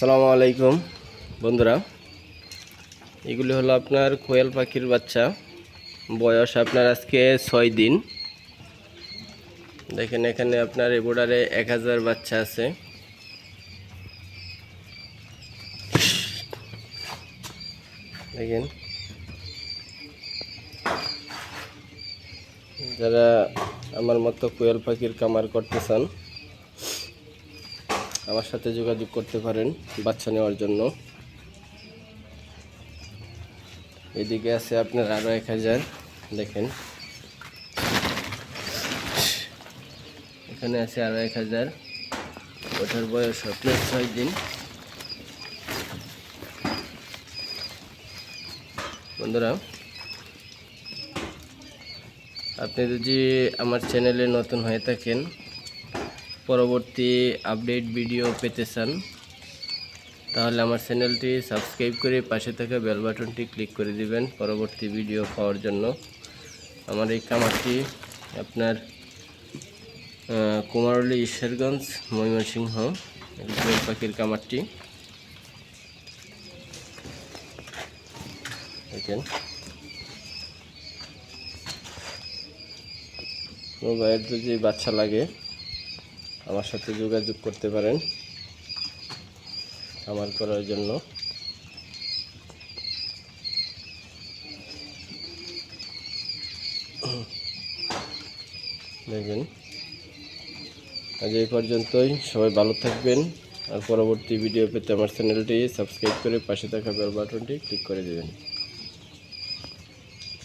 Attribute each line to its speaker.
Speaker 1: আসসালামু আলাইকুম, বন্ধুরা। এগুলি হলো আপনার কোয়েল পাখির বাচ্চা। বয়স আপনার আজকে ছয় দিন। দেখেন, এখানে আপনার এই বোর্ডারে এক হাজার বাচ্চা আছে। দেখেন। যারা আমার মতো কোয়েল পাখির কামার করতে চান আমার সাথে যোগাযোগ করতে পারেন বাচ্চা নেওয়ার জন্য। এদিকে আছে আপনার আরও এক হাজার, দেখেন। এখানে আছে আরও এক হাজার। ওটার বয়স আপনার ছয় দিন। বন্ধুরা, আপনি যদি আমার চ্যানেলে নতুন হয়ে থাকেন পরবর্তী আপডেট ভিডিও পেতে চান, তাহলে আমার চ্যানেলটি সাবস্ক্রাইব করে পাশে থাকা বেল বাটনটি ক্লিক করে দিবেন পরবর্তী ভিডিও পাওয়ার জন্য। আমার এই কামারটি আপনার কুমারলি ঈশ্বরগঞ্জ, ময়মনসিংহ, এই পাখির কামারটি। দেখেন। ভাইয়ের যদি বাচ্চা লাগে। আমার সাথে যোগাযোগ করতে পারেন আমার করার জন্য। দেখেন, আজ এই পর্যন্তই। সবাই ভালো থাকবেন। আর পরবর্তী ভিডিও পেতে আমার চ্যানেলটি সাবস্ক্রাইব করে পাশে থাকা বেল বাটনটি ক্লিক করে দেবেন।